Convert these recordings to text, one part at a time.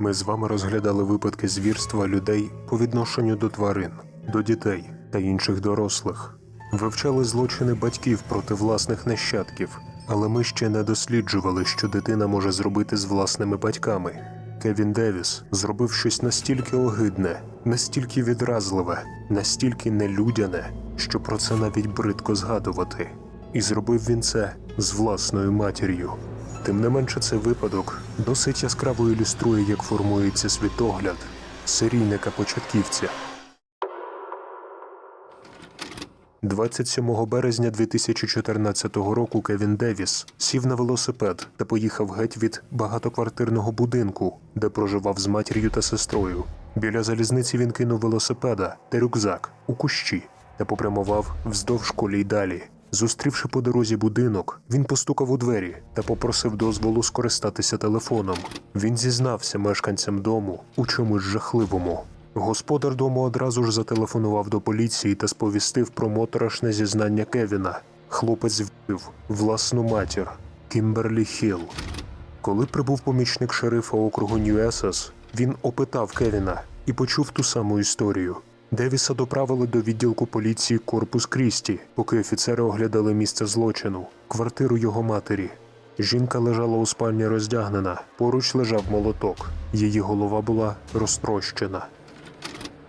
Ми з вами розглядали випадки звірства людей по відношенню до тварин, до дітей та інших дорослих. Вивчали злочини батьків проти власних нащадків, але ми ще не досліджували, що дитина може зробити з власними батьками. Кевін Девіс зробив щось настільки огидне, настільки відразливе, настільки нелюдяне, що про це навіть бридко згадувати. І зробив він це з власною матір'ю. Тим не менше, цей випадок досить яскраво ілюструє, як формується світогляд серійника-початківця. 27 березня 2014 року Кевін Девіс сів на велосипед та поїхав геть від багатоквартирного будинку, де проживав з матір'ю та сестрою. Біля залізниці він кинув велосипеда та рюкзак у кущі та попрямував вздовж колій далі. Зустрівши по дорозі будинок, він постукав у двері та попросив дозволу скористатися телефоном. Він зізнався мешканцям дому у чомусь жахливому. Господар дому одразу ж зателефонував до поліції та сповістив про моторошне зізнання Кевіна. Хлопець вбив власну матір Кімберлі Хілл. Коли прибув помічник шерифа округу Нью-Есес, він опитав Кевіна і почув ту саму історію. Девіса доправили до відділку поліції Корпус Крісті, поки офіцери оглядали місце злочину, квартиру його матері. Жінка лежала у спальні роздягнена, поруч лежав молоток. Її голова була розтрощена.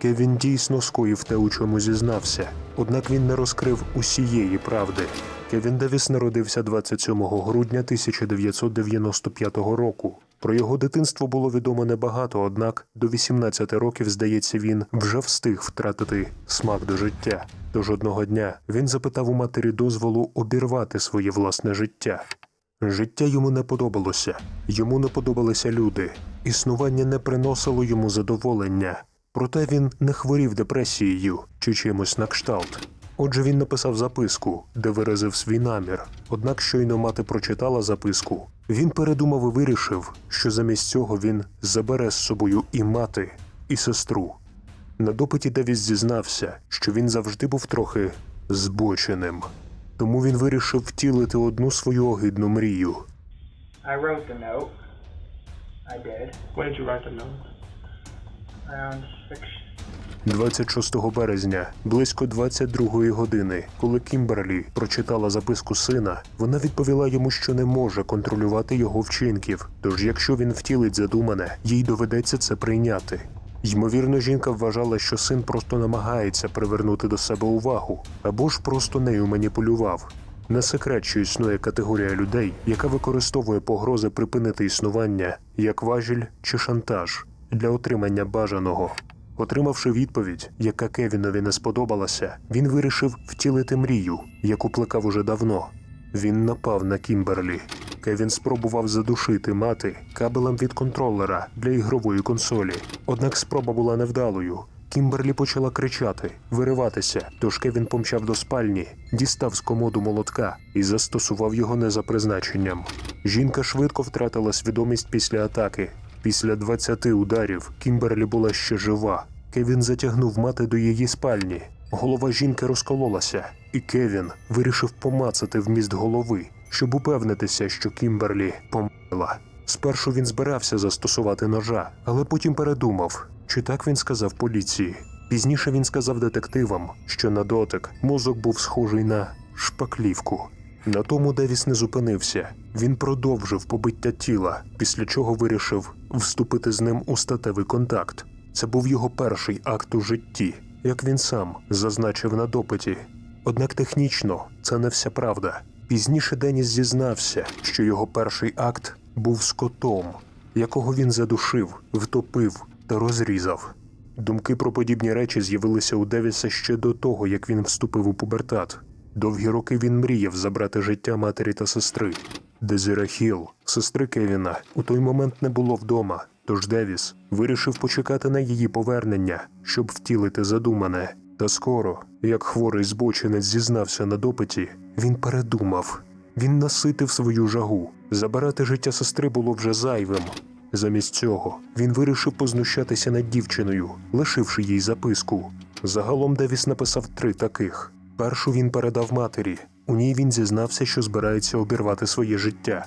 Кевін дійсно скоїв те, у чому зізнався, однак він не розкрив усієї правди. Кевін Девіс народився 27 грудня 1995 року. Про його дитинство було відомо небагато, однак до 18 років, здається, він вже встиг втратити смак до життя. Тож одного дня він запитав у матері дозволу обірвати своє власне життя. Життя йому не подобалося, йому не подобалися люди. Існування не приносило йому задоволення. Проте він не хворів депресією чи чимось на кшталт. Отже, він написав записку, де виразив свій намір. Однак щойно мати прочитала записку. Він передумав і вирішив, що замість цього він забере з собою і мати, і сестру. На допиті Девіс зізнався, що він завжди був трохи збоченим. Тому він вирішив втілити одну свою огидну мрію. I wrote the note. I did. When did you write the note? Around six 26 березня, близько 22 години, коли Кімберлі прочитала записку сина, вона відповіла йому, що не може контролювати його вчинків. Тож, якщо він втілить задумане, їй доведеться це прийняти. Ймовірно, жінка вважала, що син просто намагається привернути до себе увагу, або ж просто нею маніпулював. Не секрет, що існує категорія людей, яка використовує погрози припинити існування як важіль чи шантаж для отримання бажаного. Отримавши відповідь, яка Кевінові не сподобалася, він вирішив втілити мрію, яку плекав уже давно. Він напав на Кімберлі. Кевін спробував задушити мати кабелем від контролера для ігрової консолі. Однак спроба була невдалою. Кімберлі почала кричати, вириватися, тож Кевін помчав до спальні, дістав з комоду молотка і застосував його не за призначенням. Жінка швидко втратила свідомість після атаки. Після 20 ударів Кімберлі була ще жива. Кевін затягнув мати до її спальні. Голова жінки розкололася, і Кевін вирішив помацати вміст голови, щоб упевнитися, що Кімберлі померла. Спершу він збирався застосувати ножа, але потім передумав, чи так він сказав поліції. Пізніше він сказав детективам, що на дотик мозок був схожий на шпаклівку. На тому Девіс не зупинився. Він продовжив побиття тіла, після чого вирішив вступити з ним у статевий контакт. Це був його перший акт у житті, як він сам зазначив на допиті. Однак технічно це не вся правда. Пізніше Деніс зізнався, що його перший акт був з котом, якого він задушив, втопив та розрізав. Думки про подібні речі з'явилися у Девіса ще до того, як він вступив у пубертат. Довгі роки він мріяв забрати життя матері та сестри. Дезіра Хіл, сестри Кевіна, у той момент не було вдома, тож Девіс вирішив почекати на її повернення, щоб втілити задумане. Та скоро, як хворий збочинець зізнався на допиті, він передумав. Він наситив свою жагу. Забирати життя сестри було вже зайвим. Замість цього він вирішив познущатися над дівчиною, лишивши їй записку. Загалом Девіс написав три таких. Першу він передав матері. У ній він зізнався, що збирається обірвати своє життя.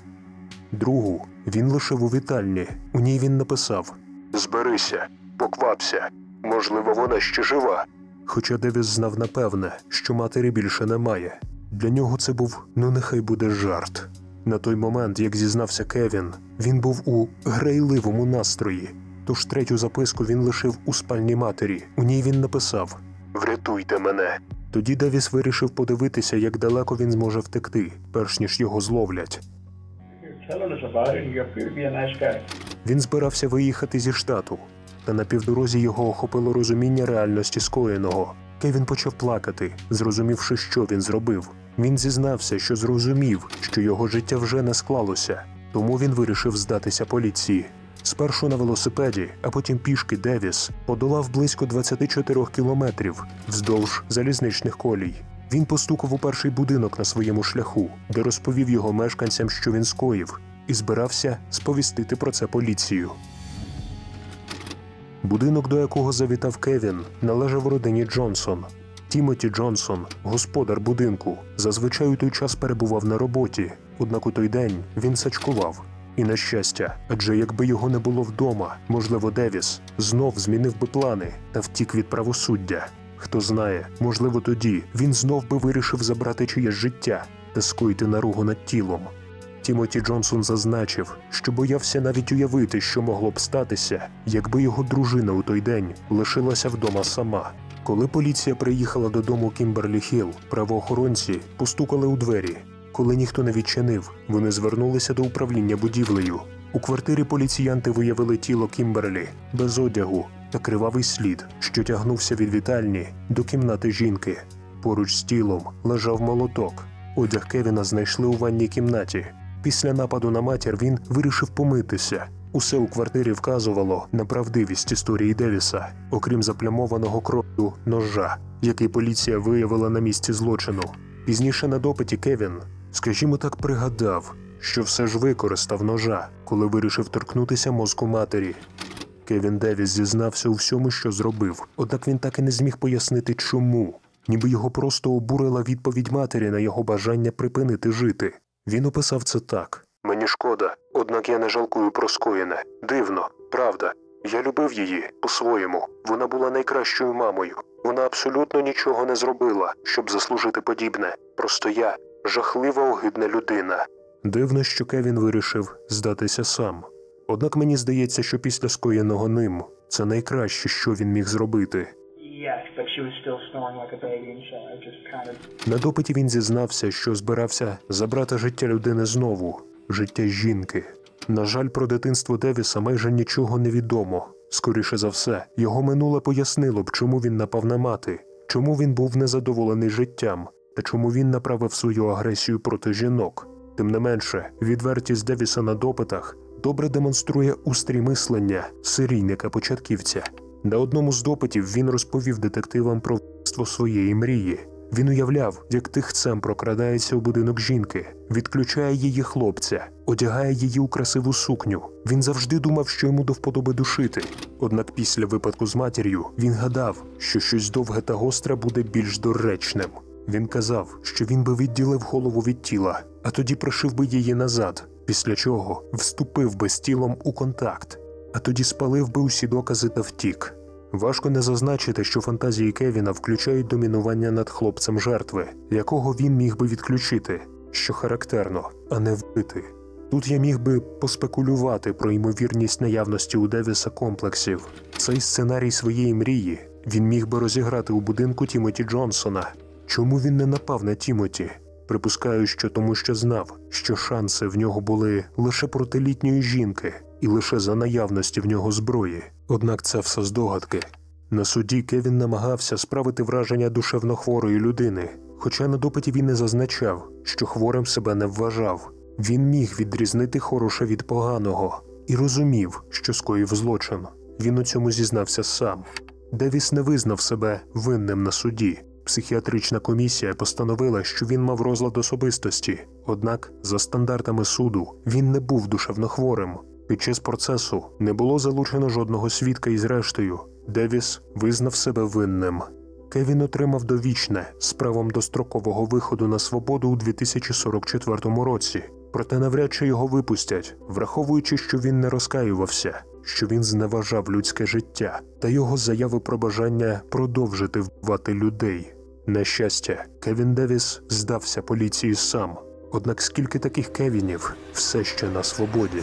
Другу він лишив у вітальні. У ній він написав: Зберися, поквапся. Можливо, вона ще жива. Хоча Девіс знав напевне, що матері більше немає. Для нього це був ну нехай буде жарт. На той момент, як зізнався Кевін, він був у грайливому настрої. Тож третю записку він лишив у спальні матері. У ній він написав: Врятуйте мене. Тоді Девіс вирішив подивитися, як далеко він зможе втекти, перш ніж його зловлять. Він збирався виїхати зі штату, та на півдорозі його охопило розуміння реальності скоєного. Кевін почав плакати, зрозумівши, що він зробив. Він зізнався, що зрозумів, що його життя вже не склалося, тому він вирішив здатися поліції. Спершу на велосипеді, а потім пішки Девіс подолав близько 24 кілометрів вздовж залізничних колій. Він постукав у перший будинок на своєму шляху, де розповів його мешканцям, що він скоїв, і збирався сповістити про це поліцію. Будинок, до якого завітав Кевін, належав родині Джонсон. Тімоті Джонсон, господар будинку, зазвичай у той час перебував на роботі, однак у той день він сачкував. І на щастя, адже якби його не було вдома, можливо, Девіс знов змінив би плани та втік від правосуддя. Хто знає, можливо, тоді він знов би вирішив забрати чиєсь життя та скоїти наругу над тілом. Тімоті Джонсон зазначив, що боявся навіть уявити, що могло б статися, якби його дружина у той день лишилася вдома сама. Коли поліція приїхала додому Кімберлі Хіл, правоохоронці постукали у двері. Коли ніхто не відчинив, вони звернулися до управління будівлею. У квартирі поліціянти виявили тіло Кімберлі без одягу та кривавий слід, що тягнувся від вітальні до кімнати жінки. Поруч з тілом лежав молоток. Одяг Кевіна знайшли у ванній кімнаті. Після нападу на матір він вирішив помитися. Усе у квартирі вказувало на правдивість історії Девіса, окрім заплямованого кров'ю ножа, який поліція виявила на місці злочину. Пізніше на допиті Кевін, скажімо так, пригадав, що все ж використав ножа, коли вирішив торкнутися мозку матері. Кевін Девіс зізнався у всьому, що зробив, однак він так і не зміг пояснити, чому. Ніби його просто обурила відповідь матері на його бажання припинити жити. Він описав це так: Мені шкода, однак я не жалкую про скоєне. Дивно, правда. Я любив її по-своєму. Вона була найкращою мамою. Вона абсолютно нічого не зробила, щоб заслужити подібне. Просто я жахлива огидна людина. Дивно, що Кевін вирішив здатися сам. Однак мені здається, що після скоєного ним це найкраще, що він міг зробити. На допиті він зізнався, що збирався забрати життя людини знову, життя жінки. На жаль, про дитинство Девіса майже нічого не відомо. Скоріше за все, його минуле пояснило б, чому він напав на мати, чому він був незадоволений життям та чому він направив свою агресію проти жінок. Тим не менше, відвертість Девіса на допитах добре демонструє устрій мислення серійника-початківця. На одному з допитів він розповів детективам про вбивство своєї мрії. Він уявляв, як тихцем прокрадається у будинок жінки, відключає її хлопця, одягає її у красиву сукню. Він завжди думав, що йому до вподоби душити. Однак після випадку з матір'ю він гадав, що щось довге та гостре буде більш доречним. Він казав, що він би відділив голову від тіла, а тоді пришив би її назад, після чого вступив би з тілом у контакт, а тоді спалив би усі докази та втік. Важко не зазначити, що фантазії Кевіна включають домінування над хлопцем жертви, якого він міг би відключити, що характерно, а не вбити. Тут я міг би поспекулювати про ймовірність наявності у Девіса комплексів. Цей сценарій своєї мрії він міг би розіграти у будинку Тімоті Джонсона. Чому він не напав на Тімоті? Припускаю, що тому що знав, що шанси в нього були лише проти літньої жінки і лише за наявності в нього зброї. Однак це все здогадки. На суді Кевін намагався справити враження душевно хворої людини, хоча на допиті він не зазначав, що хворим себе не вважав. Він міг відрізнити хороше від поганого і розумів, що скоїв злочин. Він у цьому зізнався сам. Девіс не визнав себе винним на суді. Психіатрична комісія постановила, що він мав розлад особистості, однак, за стандартами суду, він не був душевно хворим. Під час процесу не було залучено жодного свідка і зрештою, Девіс визнав себе винним. Кевін отримав довічне з правом дострокового виходу на свободу у 2044 році. проте навряд чи його випустять, враховуючи, що він не розкаювався, що він зневажав людське життя та його заяви про бажання продовжити вбивати людей. На щастя, Кевін Девіс здався поліції сам. Однак скільки таких Кевінів все ще на свободі?